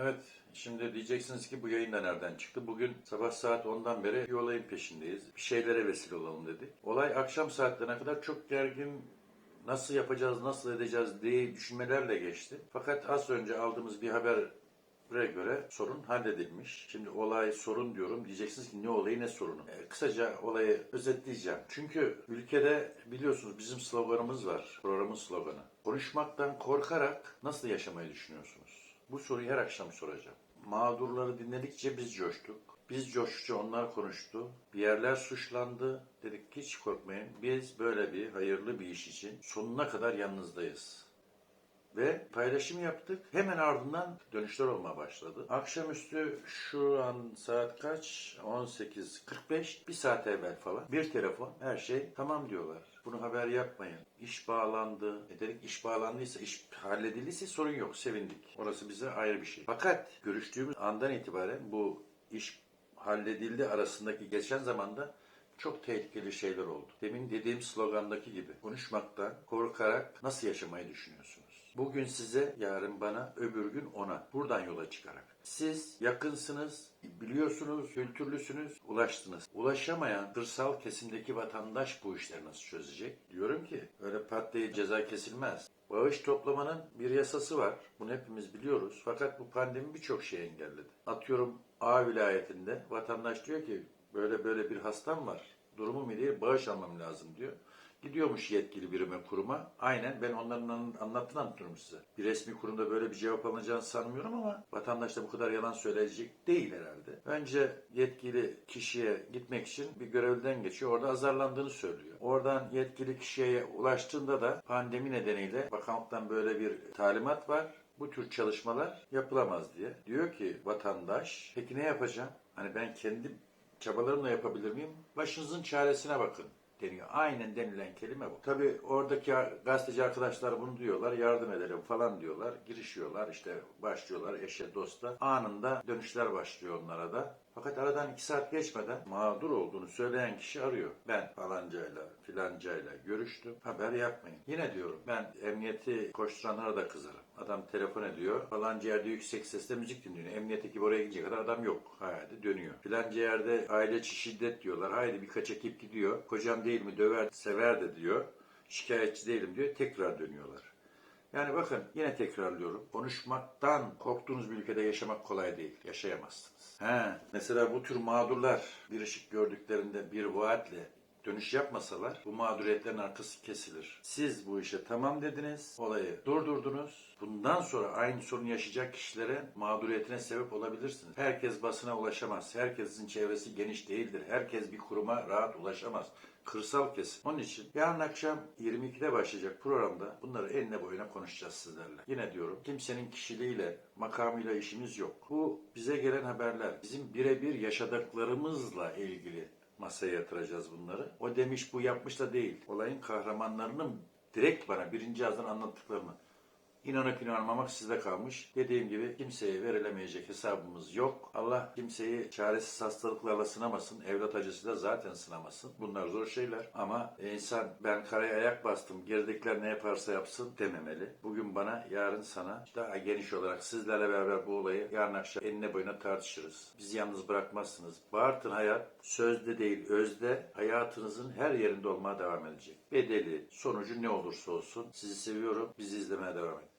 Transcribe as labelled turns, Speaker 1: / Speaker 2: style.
Speaker 1: Evet, şimdi diyeceksiniz ki bu yayın da nereden çıktı? Bugün sabah saat 10'dan beri bir olayın peşindeyiz. Bir şeylere vesile olalım dedik. Olay akşam saatlerine kadar çok gergin, nasıl yapacağız, nasıl edeceğiz diye düşünmelerle geçti. Fakat az önce aldığımız bir habere göre sorun halledilmiş. Şimdi olay sorun diyorum. Diyeceksiniz ki ne olayı ne sorunu. Ee, kısaca olayı özetleyeceğim. Çünkü ülkede biliyorsunuz bizim sloganımız var. Programın sloganı. Konuşmaktan korkarak nasıl yaşamayı düşünüyorsunuz? Bu soruyu her akşam soracağım. Mağdurları dinledikçe biz coştuk. Biz coştukça onlar konuştu. Bir yerler suçlandı. Dedik hiç korkmayın. Biz böyle bir hayırlı bir iş için sonuna kadar yanınızdayız. Ve paylaşım yaptık. Hemen ardından dönüşler olmaya başladı. Akşamüstü şu an saat kaç? 18.45. Bir saat evvel falan. Bir telefon. Her şey tamam diyorlar. Bunu haber yapmayın. İş bağlandı. E dedik iş bağlandıysa, iş halledildiyse sorun yok. Sevindik. Orası bize ayrı bir şey. Fakat görüştüğümüz andan itibaren bu iş halledildi arasındaki geçen zamanda çok tehlikeli şeyler oldu. Demin dediğim slogandaki gibi konuşmaktan korkarak nasıl yaşamayı düşünüyorsunuz? Bugün size, yarın bana, öbür gün ona. Buradan yola çıkarak. Siz yakınsınız, biliyorsunuz, kültürlüsünüz, ulaştınız. Ulaşamayan kırsal kesimdeki vatandaş bu işleri nasıl çözecek? Diyorum ki öyle pat diye ceza kesilmez. Bağış toplamanın bir yasası var. Bunu hepimiz biliyoruz. Fakat bu pandemi birçok şey engelledi. Atıyorum A vilayetinde vatandaş diyor ki böyle böyle bir hastam var. Durumu mu diye bağış almam lazım diyor. Gidiyormuş yetkili birime, kuruma. Aynen ben onların an- anlattığını anlatıyorum size. Bir resmi kurumda böyle bir cevap alınacağını sanmıyorum ama vatandaş da bu kadar yalan söyleyecek değil herhalde. Önce yetkili kişiye gitmek için bir görevliden geçiyor. Orada azarlandığını söylüyor. Oradan yetkili kişiye ulaştığında da pandemi nedeniyle bakanlıktan böyle bir talimat var. Bu tür çalışmalar yapılamaz diye. Diyor ki vatandaş, peki ne yapacağım? Hani ben kendi çabalarımla yapabilir miyim? Başınızın çaresine bakın deniyor. Aynen denilen kelime bu. Tabii oradaki gazeteci arkadaşlar bunu diyorlar, yardım edelim falan diyorlar. Girişiyorlar, işte başlıyorlar eşe dosta. Anında dönüşler başlıyor onlara da. Fakat aradan iki saat geçmeden mağdur olduğunu söyleyen kişi arıyor. Ben falancayla filancayla görüştüm. Haber yapmayın. Yine diyorum ben emniyeti koşturanlara da kızarım. Adam telefon ediyor. Falanca yerde yüksek sesle müzik dinliyor. Emniyet ekibi oraya gidecek kadar adam yok. Haydi dönüyor. Filanca yerde aile içi şiddet diyorlar. Haydi birkaç ekip gidiyor. Kocam değil mi döver sever de diyor. Şikayetçi değilim diyor. Tekrar dönüyorlar. Yani bakın yine tekrarlıyorum. Konuşmaktan korktuğunuz bir ülkede yaşamak kolay değil. Yaşayamazsınız. He, mesela bu tür mağdurlar bir ışık gördüklerinde bir vaatle dönüş yapmasalar bu mağduriyetlerin arkası kesilir. Siz bu işe tamam dediniz, olayı durdurdunuz. Bundan sonra aynı sorunu yaşayacak kişilere mağduriyetine sebep olabilirsiniz. Herkes basına ulaşamaz. Herkesin çevresi geniş değildir. Herkes bir kuruma rahat ulaşamaz. Kırsal kesim. Onun için yarın akşam 22'de başlayacak programda bunları eline boyuna konuşacağız sizlerle. Yine diyorum kimsenin kişiliğiyle, makamıyla işimiz yok. Bu bize gelen haberler bizim birebir yaşadıklarımızla ilgili masaya yatıracağız bunları. O demiş bu yapmış da değil. Olayın kahramanlarının direkt bana birinci ağızdan anlattıklarını İnanıp inanmamak sizde kalmış. Dediğim gibi kimseye verilemeyecek hesabımız yok. Allah kimseyi çaresiz hastalıklarla sınamasın. Evlat acısı da zaten sınamasın. Bunlar zor şeyler. Ama insan ben karaya ayak bastım. Geridekiler ne yaparsa yapsın dememeli. Bugün bana, yarın sana daha geniş olarak sizlerle beraber bu olayı yarın akşam enine boyuna tartışırız. Bizi yalnız bırakmazsınız. Bartın hayat sözde değil özde hayatınızın her yerinde olmaya devam edecek. Bedeli, sonucu ne olursa olsun sizi seviyorum. Bizi izlemeye devam edin.